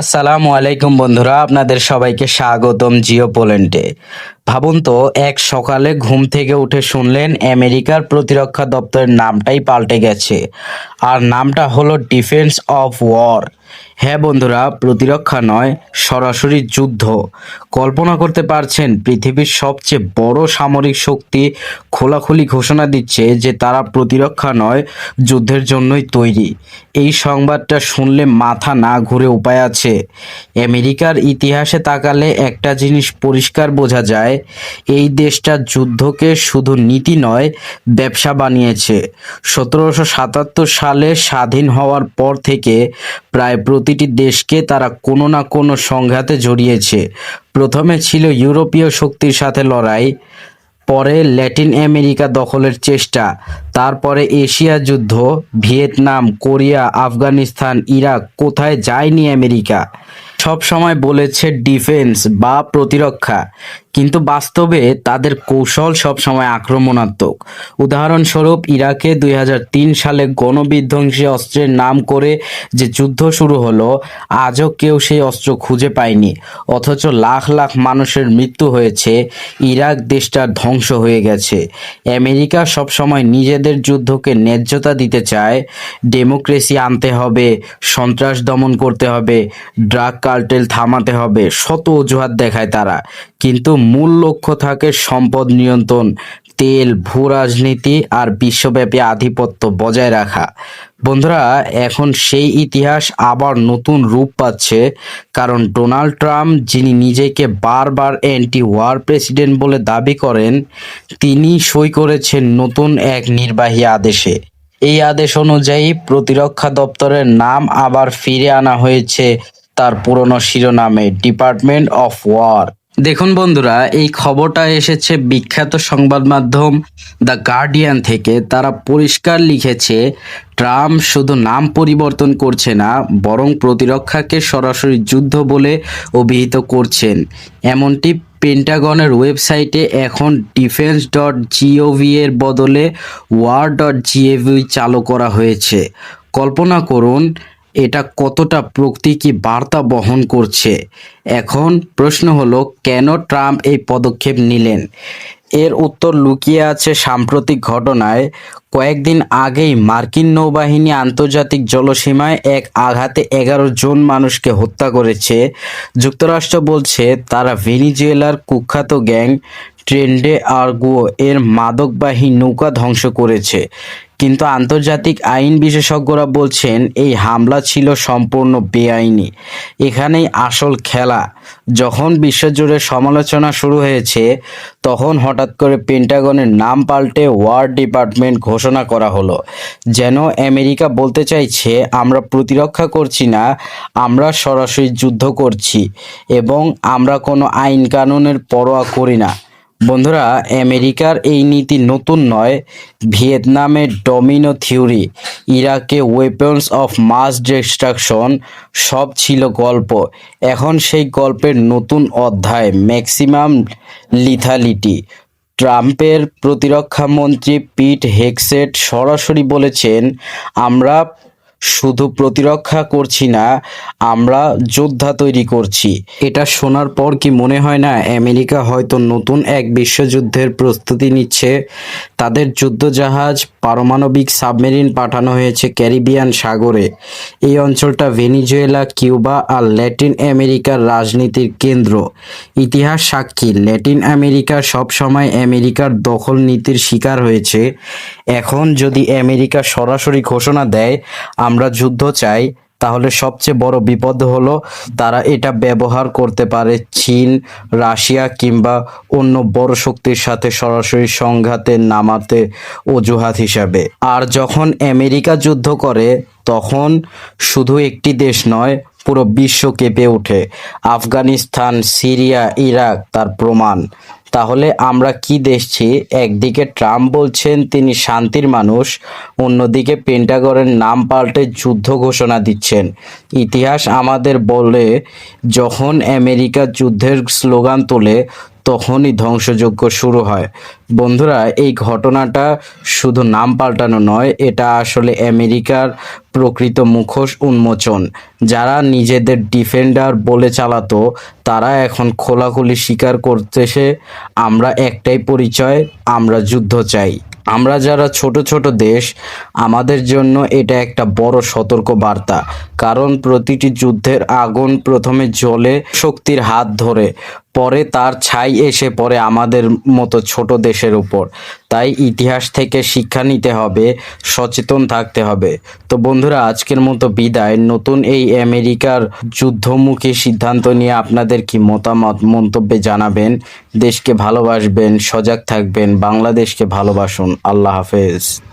আসসালামু আলাইকুম বন্ধুরা, আপনাদের সবাইকে স্বাগতম জিও পোল্যান্ডে। ভাবুন তো, এক সকালে ঘুম থেকে উঠে শুনলেন আমেরিকার প্রতিরক্ষা দপ্তরের নামটাই পাল্টে গেছে। আর নামটা হলো ডিফেন্স অফ ওয়ার হ্যাঁ বন্ধুরা, প্রতিরক্ষা নয়, সরাসরি যুদ্ধ। কল্পনা করতে পারছেন, পৃথিবীর সবচেয়ে বড় সামরিক শক্তি খোলাখুলি ঘোষণা দিচ্ছে যে তারা প্রতিরক্ষা নয়, যুদ্ধের জন্যই তৈরি। এই সংবাদটা শুনলে মাথা না ঘুরে উপায় আছে। আমেরিকার ইতিহাসে তাকালে একটা জিনিস পরিষ্কার বোঝা যায়, এই দেশটা যুদ্ধকে শুধু নীতি নয়, ব্যবসা বানিয়েছে। সতেরোশো সাতাত্তর সালে স্বাধীন হওয়ার পর থেকে প্রায় প্রতিটি দেশকে তারা কোনো না কোনো সংঘাতে জড়িয়েছে। প্রথমে ছিল ইউরোপীয় শক্তির সাথে লড়াই, পরে ল্যাটিন আমেরিকা দখলের চেষ্টা, তারপরে এশিয়া যুদ্ধ, ভিয়েতনাম, কোরিয়া, আফগানিস্তান, ইরাক, কোথায় যায়নি আমেরিকা? সব সময় বলেছে ডিফেন্স বা প্রতিরক্ষা। কিন্তু বাস্তবে তাদের কৌশল সব সময় আক্রমণাত্মক। উদাহরণস্বরূপ, ইরাকে দুই হাজার তিন সালে গণবিধ্বংসী অস্ত্রের নাম করে যে যুদ্ধ শুরু হলো, আজও কেউ সেই অস্ত্র খুঁজে পায়নি। অথচ লাখ লাখ মানুষের মৃত্যু হয়েছে, ইরাক দেশটা ধ্বংস হয়ে গেছে। আমেরিকা সবসময় নিজেদের যুদ্ধকে ন্যায্যতা দিতে চায়। ডেমোক্রেসি আনতে হবে, সন্ত্রাস দমন করতে হবে, ড্রাগ কার্টেল থামাতে হবে, শত অজুহাত দেখায় তারা। কিন্তু মূল লক্ষ্য থাকে সম্পদ নিয়ন্ত্রণ, তেল, ভূ রাজনীতি আর বিশ্বব্যাপী আধিপত্য বজায় রাখা। বন্ধুরা, এখন সেই ইতিহাস আবার নতুন রূপ পাচ্ছে কারণ ডোনাল্ড ট্রাম্প, যিনি নিজেকে বারবার অ্যান্টি ওয়ার প্রেসিডেন্ট বলে দাবি করেন, তিনি সই করেছেন নতুন এক নির্বাহী আদেশে। এই আদেশ অনুযায়ী প্রতিরক্ষা দপ্তরের নাম আবার ফিরে আনা হয়েছে তার পুরনো শিরোনামে, ডিপার্টমেন্ট অফ ওয়ার। দেখুন বন্ধুরা, এই খবরটা এসেছে বিখ্যাত সংবাদ মাধ্যম দ্য গার্ডিয়ান থেকে। তারা পরিষ্কার লিখেছে, ট্রাম্প শুধু নাম পরিবর্তন করছে না, বরং প্রতিরক্ষাকে সরাসরি যুদ্ধ বলে অভিহিত করছেন। এমনটি পেন্টাগনের ওয়েবসাইটে এখন ডিফেন্স ডট জিওভি এর বদলে ওয়ার ডট জিওভি চালু করা হয়েছে। কল্পনা করুন এটা কতটা প্রতীকী বার্তা বহন করছে? এখন প্রশ্ন হলো, কেন ট্রাম্প এই পদক্ষেপ নিলেন? এর উত্তর লুকিয়ে আছে সাম্প্রতিক ঘটনায়। কয়েকদিন আগেই মার্কিন নৌবাহিনী আন্তর্জাতিক জলসীমায় এক আঘাতে এগারো জন মানুষকে হত্যা করেছে। যুক্তরাষ্ট্র বলছে, তারা ভেনিজুয়েলার কুখ্যাত গ্যাং ট্রেন্ডে আর্গুও এর মাদকবাহী নৌকা ধ্বংস করেছে। কিন্তু আন্তর্জাতিক আইন বিশেষজ্ঞরা বলছেন, এই হামলা ছিল সম্পূর্ণ বেআইনি। এখানেই আসল খেলা। যখন বিশ্বজুড়ে সমালোচনা শুরু হয়েছে, তখন হঠাৎ করে পেন্টাগনের নাম পাল্টে ওয়ার ডিপার্টমেন্ট ঘোষণা করা হলো। যেন আমেরিকা বলতে চাইছে, আমরা প্রতিরক্ষা করছি না, আমরা সরাসরি যুদ্ধ করছি এবং আমরা কোনো আইন কানুনের পরোয়া করি না। বন্ধুরা, আমেরিকার এই নীতি নতুন নয়। ভিয়েতনামের ডমিনো থিওরি, ইরাকে ওয়েপন্স অফ মাস ডিস্ট্রাকশন সব ছিল গল্প। এখন সেই গল্পের নতুন অধ্যায় ম্যাক্সিমাম লিথালিটি ট্রাম্পের প্রতিরক্ষা মন্ত্রী পিট হেকসেট সরাসরি বলেছেন, আমরা শুধু প্রতিরক্ষা করছি না, আমরা যোদ্ধা তৈরি করছি। এটা শোনার পর কি মনে হয় না, আমেরিকা হয়তো নতুন এক বিশ্বযুদ্ধের প্রস্তুতি নিচ্ছে? তাদের যুদ্ধজাহাজ, পারমাণবিক সাবমেরিন পাঠানো হয়েছে ক্যারিবিয়ান সাগরে। এই অঞ্চলটা ভেনিজুয়েলা, কিউবা আর ল্যাটিন আমেরিকার রাজনীতির কেন্দ্র। ইতিহাস সাক্ষী, ল্যাটিন আমেরিকা সবসময় আমেরিকার দখল নীতির শিকার হয়েছে। এখন যদি আমেরিকা সরাসরি ঘোষণা দেয় আমরা যুদ্ধ চাই, তাহলে সবচেয়ে বড় বিপদ হলো তারা এটা ব্যবহার করতে পারে চীন, রাশিয়া কিংবা অন্য বড় শক্তির সাথে সরাসরি সংঘাতে নামাতে অজুহাত হিসাবে। আর যখন আমেরিকা যুদ্ধ করে, তখন শুধু একটি দেশ নয়, পুরো বিশ্ব কেঁপে ওঠে। আফগানিস্তান, সিরিয়া, ইরাক তার প্রমাণ। তাহলে আমরা কি দেখছি? একদিকে ট্রাম্প বলছেন তিনি শান্তির মানুষ, অন্যদিকে পেন্টাগরের নাম পাল্টে যুদ্ধ ঘোষণা দিচ্ছেন। ইতিহাস আমাদের বলে, যখন আমেরিকা যুদ্ধের স্লোগান তোলে তখনই ধ্বংসযজ্ঞ শুরু হয়। বন্ধুরা, এই ঘটনাটা শুধু নাম পাল্টানো নয়, এটা আসলে আমেরিকার প্রকৃত মুখোশ উন্মোচন। যারা নিজেদের ডিফেন্ডার বলে চালাতো, তারা এখন খোলাখুলি স্বীকার করতেছে, আমরা একটাই পরিচয়, আমরা যুদ্ধ চাই। আমরা যারা ছোট ছোট দেশ, আমাদের জন্য এটা একটা বড় সতর্ক বার্তা কারণ প্রতিটি যুদ্ধের আগুন প্রথমে জ্বলে শক্তির হাত ধরে। পরে তার ছাই এসে পড়ে আমাদের মতো ছোট দেশের উপর। তাই ইতিহাস থেকে শিক্ষা নিতে হবে, সচেতন থাকতে হবে। তো বন্ধুরা, আজকের মতো বিদায়। নতুন এই আমেরিকার যুদ্ধমুখী সিদ্ধান্ত নিয়ে আপনাদের কি মতামত, মন্তব্যে জানাবেন। দেশকে ভালোবাসবেন, সজাগ থাকবেন, বাংলাদেশকে ভালোবাসুন। আল্লাহ হাফেজ।